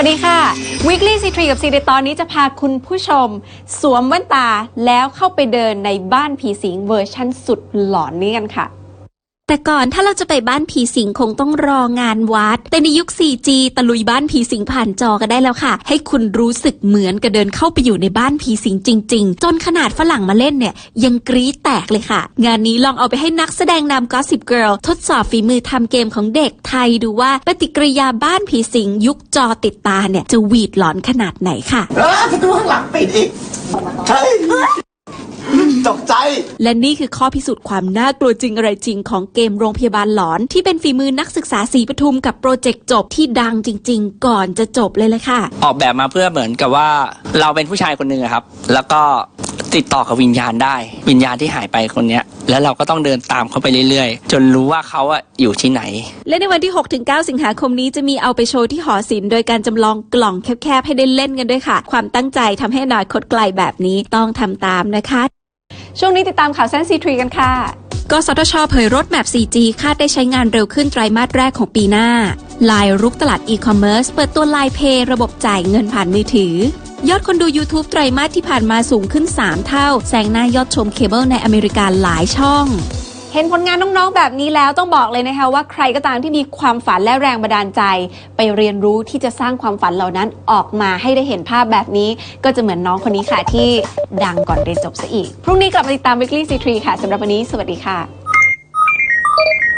วัสดีค่ะ Weekly c ีกับซีในตอนนี้จะพาคุณผู้ชม สวมแว่นตาแล้วเข้าไปเดินในบ้านผีสิงเวอร์ชั่นสุดหลอนนี้กันค่ะ แต่ก่อนถ้าเราจะไปบ้านผีสิงคงต้องรองานวัด แต่ในยุค 4G ตะลุยบ้านผีสิงผ่านจอกันได้แล้วค่ะ ให้คุณรู้สึกเหมือนกับเดินเข้าไปอยู่ในบ้านผีสิงจริง ๆ จนขนาดฝรั่งมาเล่นเนี่ย ยังกรี๊ดแตกเลยค่ะ งานนี้ลองเอาไปให้นักแสดงนำ Gossip Girl ทดสอบฝีมือทำเกมของเด็กไทยดูว่าปฏิกิริยาบ้านผีสิงยุคจอติดตาเนี่ยจะหวีดหลอนขนาดไหนค่ะเออประตูข้างหลังปิดอีกใช่ ใจ และนี่คือข้อพิสูจน์ความน่ากลัวจริงอะไรจริงของเกมโรงพยาบาลหลอน ที่เป็นฝีมือนักศึกษาศรีปทุมกับโปรเจกต์จบที่ดังจริง ๆ ก่อนจะจบเลยเลยค่ะ ออกแบบมาเพื่อเหมือนกับว่าเราเป็นผู้ชายคนหนึ่งอะครับ แล้วก็ติดต่อกับวิญญาณได้ วิญญาณที่หายไปคนเนี้ย แล้วเราก็ต้องเดินตามเขาไปเรื่อยๆ จนรู้ว่าเขาอะอยู่ที่ไหน และในวันที่ 6-9 สิงหาคมนี้จะมีเอาไปโชว์ที่หอศิลป์โดยการจำลองกล่องแคบๆให้ได้เล่นกันด้วยค่ะ ความตั้งใจทำให้อนาคตไกลแบบนี้ต้องทำตามนะคะ ช่วงนี้ติดตามข่าวแซนซีทรีกันค่ะกสทชเผยรถแมพ 4G คาดได้ใช้งานเร็วขึ้นไตรมาสแรกของปีหน้า ลายรุกตลาดอีคอมเมิร์ซเปิดตัวลายเพย์ระบบจ่ายเงินผ่านมือถือ ยอดคนดู YouTube ไตรมาสที่ผ่านมาสูงขึ้น 3 เท่า แซงหน้ายอดชมเคเบิลในอเมริกาหลายช่อง เห็นผลงานน้องๆ แบบนี้แล้วต้องบอกเลยนะคะว่าใครก็ตามที่มีความฝันและแรงบันดาลใจ ไปเรียนรู้ที่จะสร้างความฝันเหล่านั้นออกมาให้ได้เห็นภาพแบบนี้ ก็จะเหมือนน้องคนนี้ค่ะที่ดังก่อนเรียนจบซะอีก พรุ่งนี้กลับมาติดตาม Weekly C3 ค่ะสำหรับวันนี้ สวัสดีค่ะ